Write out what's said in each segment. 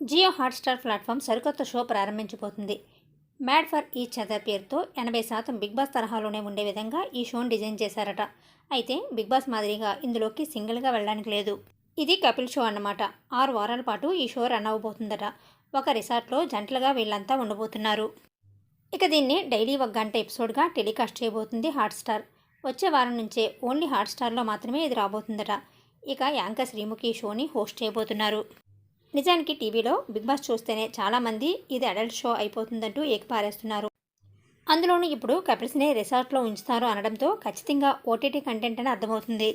Jio Hotstar platform సరికొత్త show ప్రారంభించబోతుంది. Mad for each other పేరుతో ఎనభై శాతం బిగ్ బాస్ తరహాలోనే ఉండే విధంగా ఈ షోను డిజైన్ చేశారట. అయితే బిగ్ బాస్ మాదిరిగా ఇందులోకి సింగిల్గా వెళ్ళడానికి లేదు. ఇది కపిల్ షో అన్నమాట. ఆరు వారాల పాటు ఈ షో రన్ అవ్వబోతుందట ఒక రిసార్ట్లో జంటలుగా వీళ్ళంతా ఉండబోతున్నారు. ఇక దీన్ని డైలీ ఒక గంట ఎపిసోడ్గా టెలికాస్ట్ చేయబోతుంది హాట్స్టార్. వచ్చే వారం నుంచే ఓన్లీ హాట్స్టార్లో మాత్రమే ఇది రాబోతుందట. ఇక యాంకర్ శ్రీముఖి షోని హోస్ట్ చేయబోతున్నారు. నిజానికి టీవీలో బిగ్ బాస్ చూస్తేనే చాలామంది ఇది అడల్ట్ షో అయిపోతుందంటూ ఏకపారేస్తున్నారు. అందులోనూ ఇప్పుడు కపిల్స్నే రిసార్ట్లో ఉంచుతారు అనడంతో ఖచ్చితంగా ఓటీటీ కంటెంట్ అని అర్థమవుతుంది.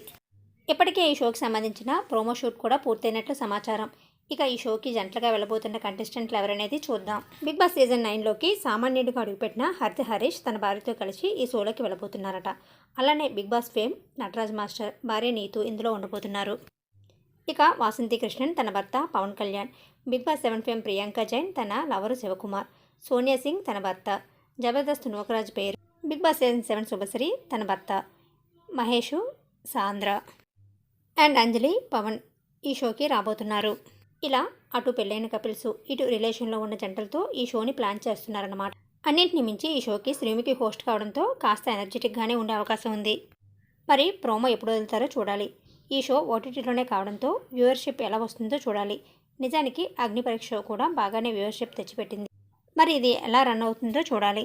ఇప్పటికే ఈ షోకి సంబంధించిన ప్రోమో షూట్ కూడా పూర్తయినట్లు సమాచారం. ఇక ఈ షోకి జంటలుగా వెళ్ళబోతున్న కంటెస్టెంట్లు ఎవరనేది చూద్దాం. బిగ్ బాస్ సీజన్ నైన్లోకి సామాన్యుడిగా అడుగుపెట్టిన హరిత హరీష్ తన భార్యతో కలిసి ఈ షోలోకి వెళ్ళబోతున్నారట. అలానే Bigg Boss fame Nataraj master భార్య నీతు ఇందులో ఉండబోతున్నారు. ఇక వాసంతి కృష్ణన్ తన భర్త Pawan Kalyan. Bigg Boss seven fame Priyanka Jain తన లవరు శివకుమార్. సోనియా సింగ్ తన భర్త. జబర్దస్త్ నూకరాజ్ పేరు. Bigg Boss season seven Subhashree తన భర్త. మహేషు సాంద్ర. అండ్ అంజలి పవన్ ఈ షోకి రాబోతున్నారు. ఇలా అటు పెళ్ళైన కపిల్స్ ఇటు రిలేషన్లో ఉన్న జంటలతో ఈ షోని ప్లాన్ చేస్తున్నారన్నమాట. అన్నింటిని మించి ఈ షోకి శ్రీమికి హోస్ట్ కావడంతో కాస్త ఎనర్జెటిక్గానే ఉండే అవకాశం ఉంది. మరి ప్రోమో ఎప్పుడు వదులుతారో చూడాలి. ఈ షో ఓటీటీలోనే కావడంతో వ్యూవర్షిప్ ఎలా వస్తుందో చూడాలి. నిజానికి అగ్ని పరీక్ష షో కూడా బాగానే వ్యూవర్షిప్ తెచ్చిపెట్టింది. మరి ఇది ఎలా రన్ అవుతుందో చూడాలి.